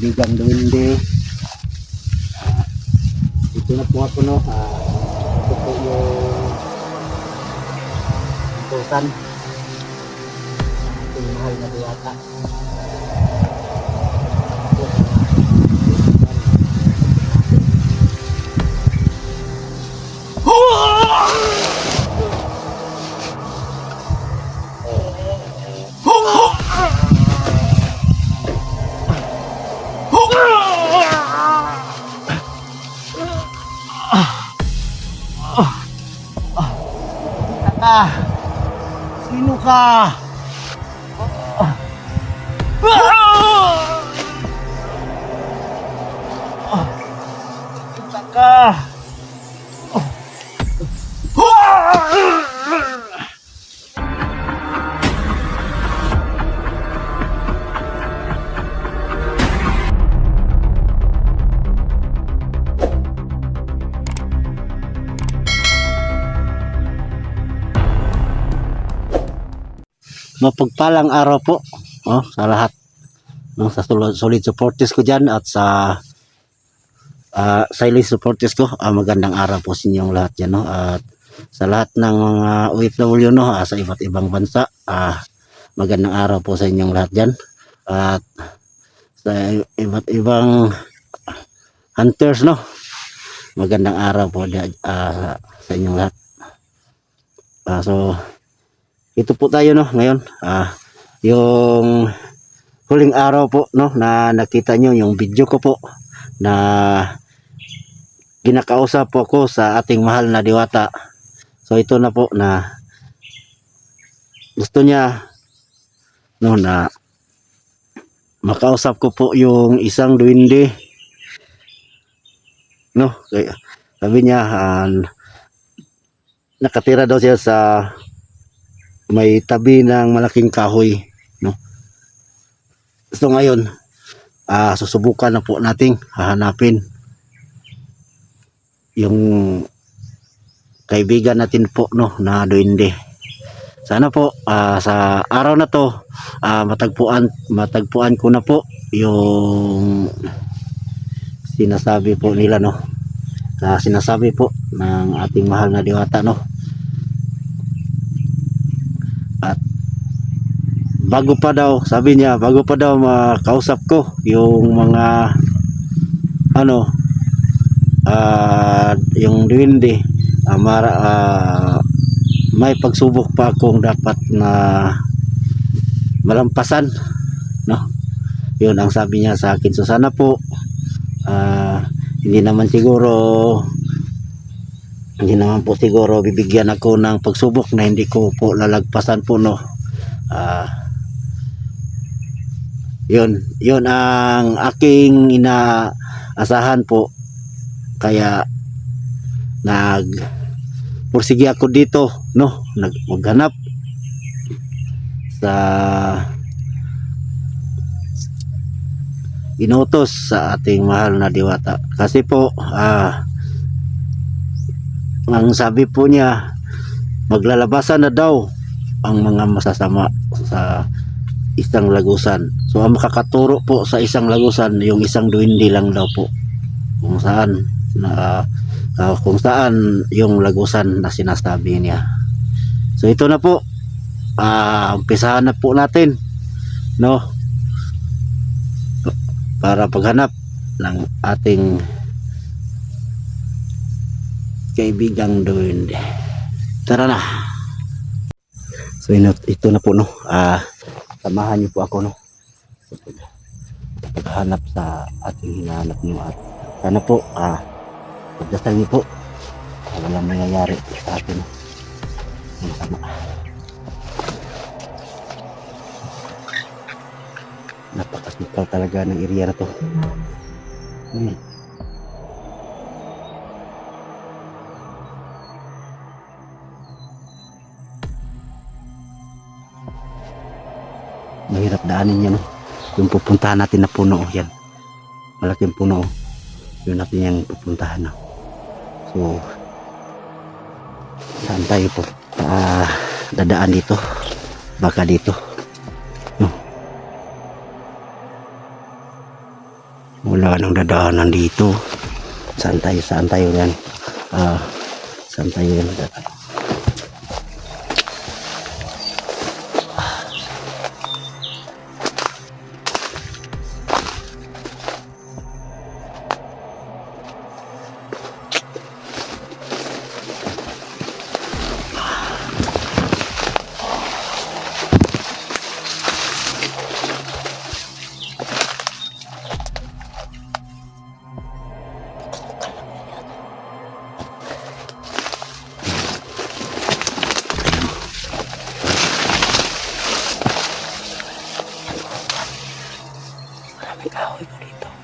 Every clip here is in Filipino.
kaibigang duwende. Ah, ito na po ako no. Ah, ito po yung tutan. Ating mahal na diwata. Sino ka? Sino Mapagpalang araw po oh, sa lahat. No, sa solid, supporters ko dyan at sa uh, silent supporters ko ah, magandang araw po sa inyong lahat dyan no? at sa lahat ng mga OFW no, ah, sa iba't ibang bansa ah, magandang araw po sa inyong lahat dyan. At sa iba't ibang hunters no? Magandang araw po dyan, ah, sa inyong lahat. Ah, so ito po tayo no ngayon. Ah yung huling araw po no na nakita nyo yung video ko po na ginakausap po ko sa ating mahal na diwata. So ito na po na gusto niya no na makausap ko po yung isang duwende. No kaya sabi niya ah, nakatira daw siya sa may tabi ng malaking kahoy no? So ngayon ah susubukan na po nating hahanapin yung kaibigan natin po no na duwende. Sana po ah, sa araw na to ah, matagpuan matagpuan ko na po yung sinasabi po nila no? Na sinasabi po ng ating mahal na diwata no bago pa daw sabi niya bago pa daw makausap ko yung mga ano ah yung duwende ah, mara, ah, may pagsubok pa akong dapat na malampasan no? Yun ang sabi niya sa akin. So sana po ah, hindi naman siguro hindi naman po siguro bibigyan ako ng pagsubok na hindi ko po lalagpasan po no? Ah yun yun ang aking inaasahan po. Kaya nag pursige ako dito no? Nag sa inutos sa ating mahal na diwata. Kasi po ah ang sabi po niya maglalabasan na daw ang mga masasama sa isang lagusan. So ang makakaturo po sa isang lagusan yung isang duwende lang daw po. Kung saan na ah, kung saan yung lagusan na sinasabi niya. So ito na po. Ah, umpisahan na po natin. No? Para paghanap ng ating kaibigang duwende. Tara na. So ito na po no. Ah, samahan niyo po ako no? Sa pag- paghanap sa ating hinahanap niyo at sana po ah pagdasal niyo po ah, walang nangyayari sa atin ang sama napakasikal talaga ng area na to. Hmm. Mahirap daanin yan no? yung pupuntahan natin na puno oh, yan malaking puno oh. yun natin yung pupuntahan no? so saan tayo po ah, dadaan dito baka dito no? Wala nang dadaanan dito. Saan tayo? Saan tayo yan? Ah, saan tayo yan? Maraming kahoy po dito.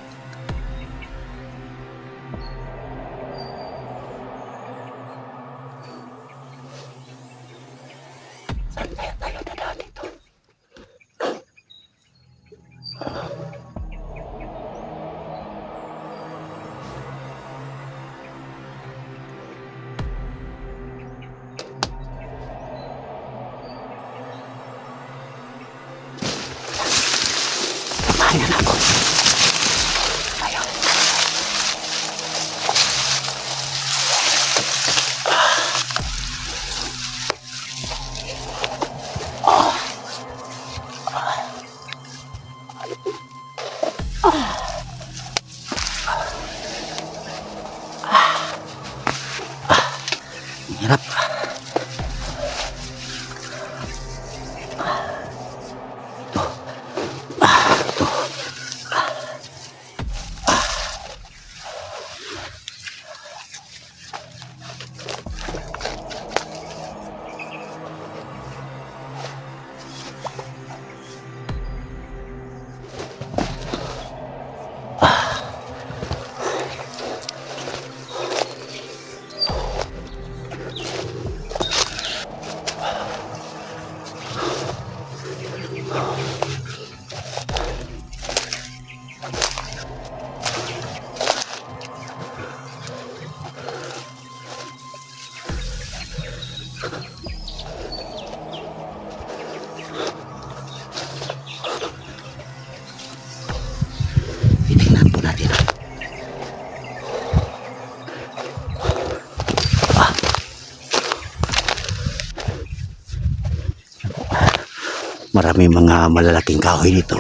Marami mga malalaking kahoy dito.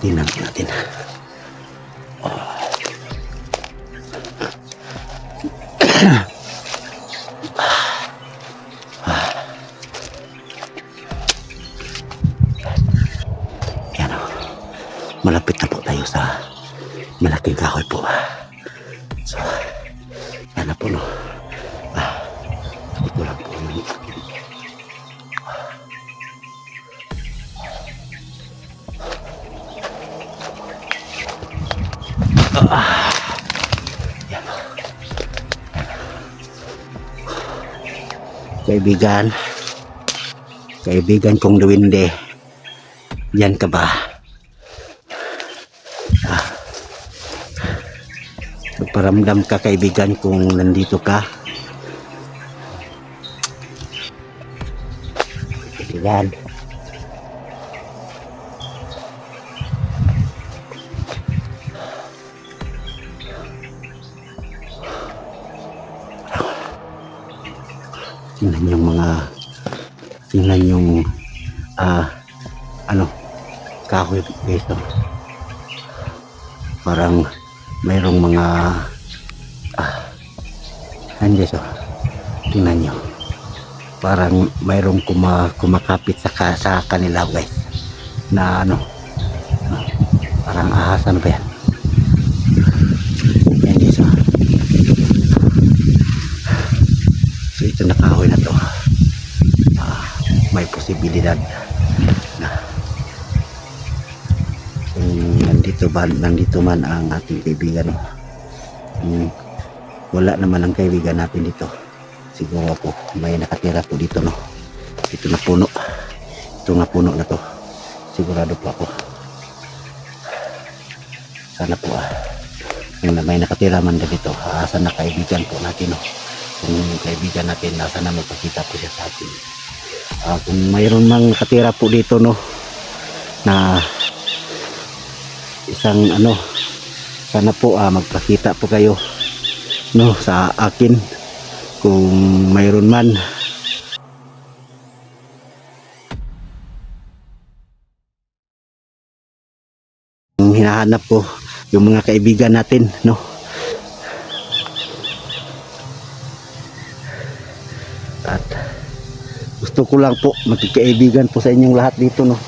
Tingnan natin. Yan o. Malapit na po tayo sa malaking kahoy po. So, Kaibigan, kaibigan kong Luwinde, yan ka ba? Paramdam ka kaibigan kung nandito ka. Kaibigan. Tingnan yung mga tingnan yung ah ano kahoy dito. Parang mayroong mga ah, hindi so tingnan nyo. Parang mayroong kuma, kumakapit sa, sa kanila guys. Na ano ah, parang ahasan ba yan hindi so so ito na to. Ah, may posibilidad na kung nandito ba nandito man ang ating kaibigan. Hmm, wala naman ang kaibigan natin dito. Siguro po may nakatira po dito no? Ito na puno. Ito na puno na to. Sigurado po ako. Sana po ah na may nakatira man dito aasa na kaibigan po natin no kung kaibigan natin na magpakita po siya sa atin. Ah, kung mayroon mang nakatira po dito no na isang ano sana po ah, magpakita po kayo no sa akin kung mayroon man. Hinahanap ko yung mga kaibigan natin no gusto ko lang po magkikaibigan po sa inyong lahat dito no?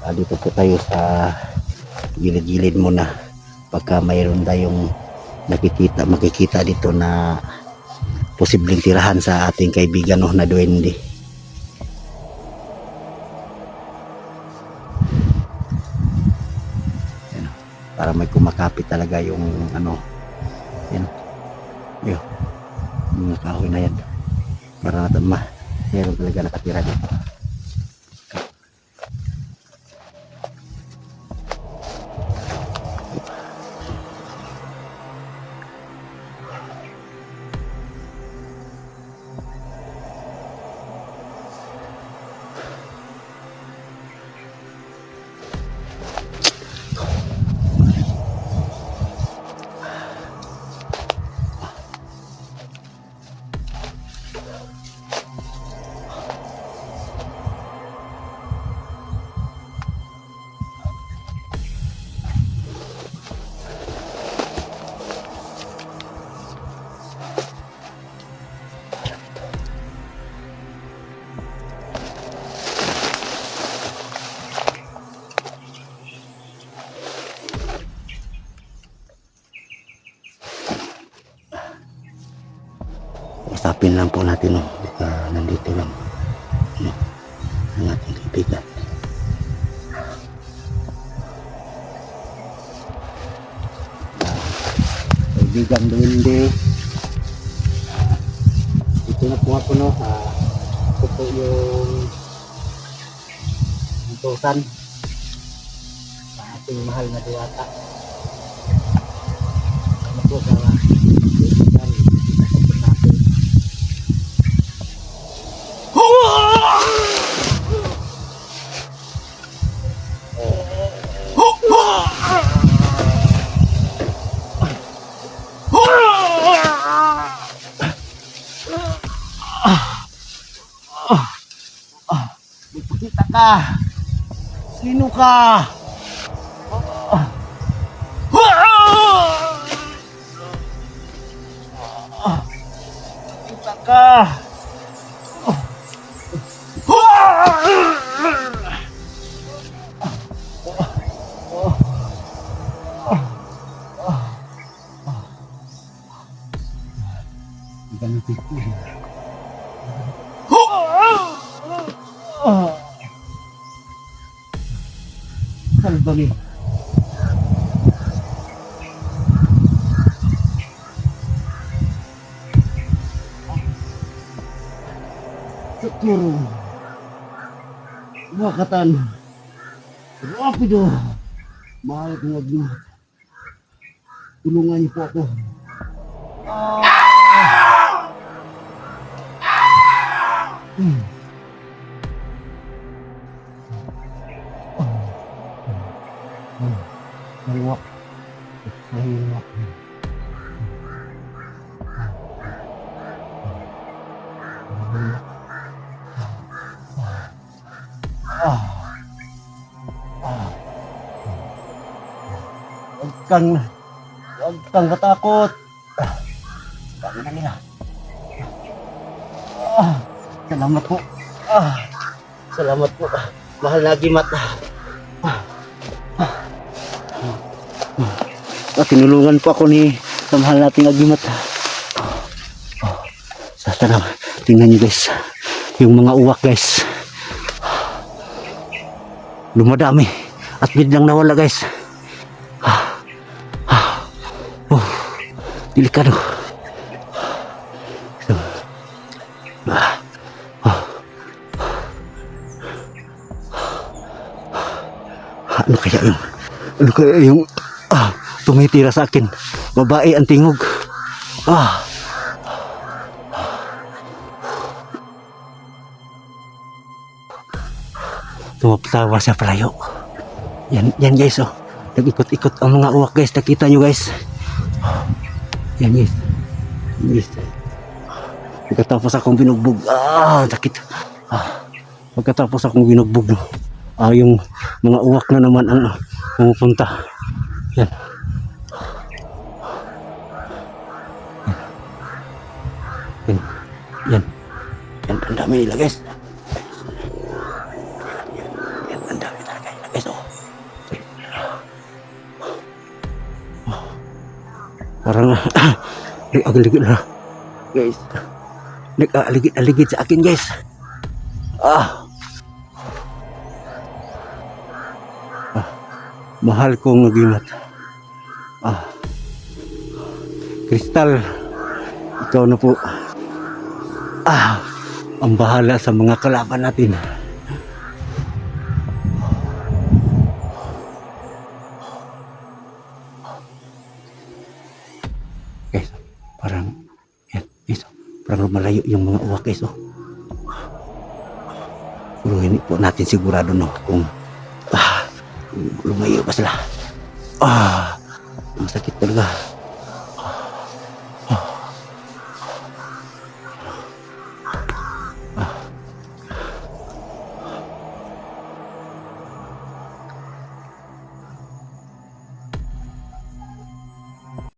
Ah, dito po tayo sa gilid-gilid muna pagka mayroon tayong nakikita makikita dito na posibleng tirahan sa ating kaibigan no, na duwende may kumakapit talaga yung ano yan. Yun mga kahoy na yan. Para natin ma meron talaga nakatira dito usapin lang po natin no baka nandito lang. No ang ating kaibigan. Kaibigan duwende. Ito na po ako no ah, ito po yung utosan sa ating mahal na diwata. Ano po sa ka. Sino ka? Salvame. Sakuro. Wakatan. Rapido. Mahal ko mag Tulungan niyo po ako. Hmm. Kang, huwag kang katakot. Ah. Kami na nila. Ah. Salamat po. Ah. Salamat po. Mahal na gimat. At tinulungan po ako ni sa mahal nating agimat. Sa tara, tingnan nyo guys. Yung mga uwak guys. Lumadami. At biglang nawala guys. delikado. So, ah, oh, ano kaya yung ano kaya yung ah, tumitira sa akin? Babae ang tingog. Ah. Tumatawa siya palayo. Yan yan guys oh. Nag-ikot-ikot ang mga uwak guys. Nakita nyo guys. Yan. Yan guys. Pagkatapos akong binugbog. Ah, sakit. Ah, pagkatapos akong binugbog. Ah, yung mga uwak na naman ang pumupunta. Yan. Yan. Yan. Yan. Ang dami nila guys. Parang nag-aligid na. Guys. Nag-aligid-aligid sa akin guys. Ah. ah. Mahal kong nagimat. Ah. Kristal. Ikaw na po. Ah. Ang bahala sa mga kalaban natin. Guys, parang yan, guys, parang lumalayo yung mga uwak guys, oh. Pero po natin sigurado no kung ah, lumayo pa sila. Ah, ang sakit talaga.